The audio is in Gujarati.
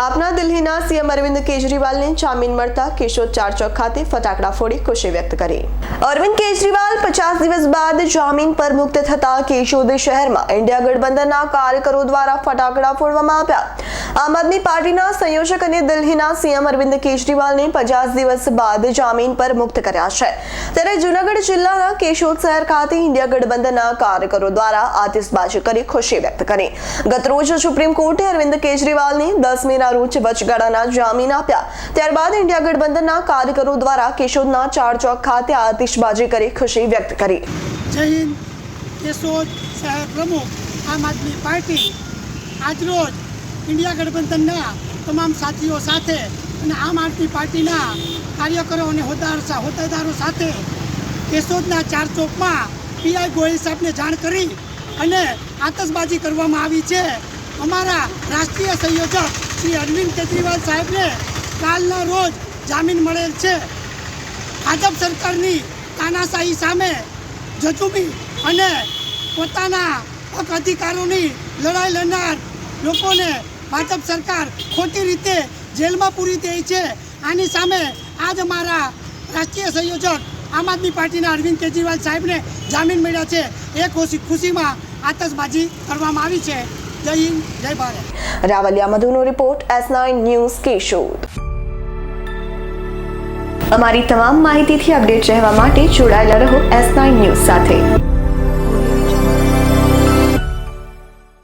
આપના દિલ્હીના સીએમ અરવિંદ કેજરીવાલને જામીન મળતા કેશોદ ચાર ચોક ખાતે ફટાકડા ફોડી ખુશી વ્યક્ત કરી. અરવિંદ કેજરીવાલ પચાસ દિવસ બાદ જામીન પર મુક્ત થતા કેશોદ શહેરમાં ઇન્ડિયા ગઠબંધનના કાર્યકરો દ્વારા ફટાકડા ફોડવામાં આવ્યા. આમ આદમી પાર્ટીના સંયોજક અને દિલ્હીના સીએમ અરવિંદ કેજરીવાલને પચાસ દિવસ બાદ જામીન પર મુક્ત કર્યા છે. ત્યારે જૂનાગઢ જિલ્લાના કેશોદ શહેર ખાતે ઇન્ડિયા ગઠબંધનના કાર્યકરો દ્વારા આતિશબાજી કરી ખુશી વ્યક્ત કરી. ગતરોજ સુપ્રીમ કોર્ટે અરવિંદ કેજરીવાલને દસ મેના રોજ વચગાળાના જામીન આપ્યા. ત્યારબાદ ઇન્ડિયા ગઠબંધનના કાર્યકરો દ્વારા કેશોદના ચાર ચોક ખાતે આતિશબાજી કરી ખુશી વ્યક્ત કરી. કેશોદ શહેર પ્રમુખ આમ આદમી પાર્ટી. આજરોજ ઇન્ડિયા ગઠબંધનના તમામ સાથીઓ સાથે અને આમ આદમી પાર્ટીના કાર્યકરો અને હોદ્દેદારો સાથે કેશોદના ચાર ચોકમાં પીઆઈ ગોહિલ સાહેબને જાણ કરી અને આતશબાજી કરવામાં આવી છે. અમારા રાષ્ટ્રીય સંયોજક શ્રી અરવિંદ કેજરીવાલ સાહેબને કાલના રોજ જામીન મળેલ છે. ભાજપ સરકારની તાનાશાહી સામે જજુમી અને પોતાના હક અધિકારોની લડાઈ લડનાર લોકોને ભાજપ સરકાર ખોટી રીતે જેલમાં પૂરી દે છે. આની સામે આજ અમારા રાષ્ટ્રીય સંયોજક આમ આદમી પાર્ટીના અરવિંદ કેજરીવાલ સાહેબને જામીન મળ્યા છે. એ ખુશી ખુશીમાં આતશબાજી કરવામાં આવી છે. જય હિન્દ, જય Bharat. Ravaliya મધુનો report, S nine news Keshod. અમારી તમામ માહિતીથી અપડેટ રહેવા માટે જોડાયેલા રહો એસ નાઇન ન્યૂઝ સાથે.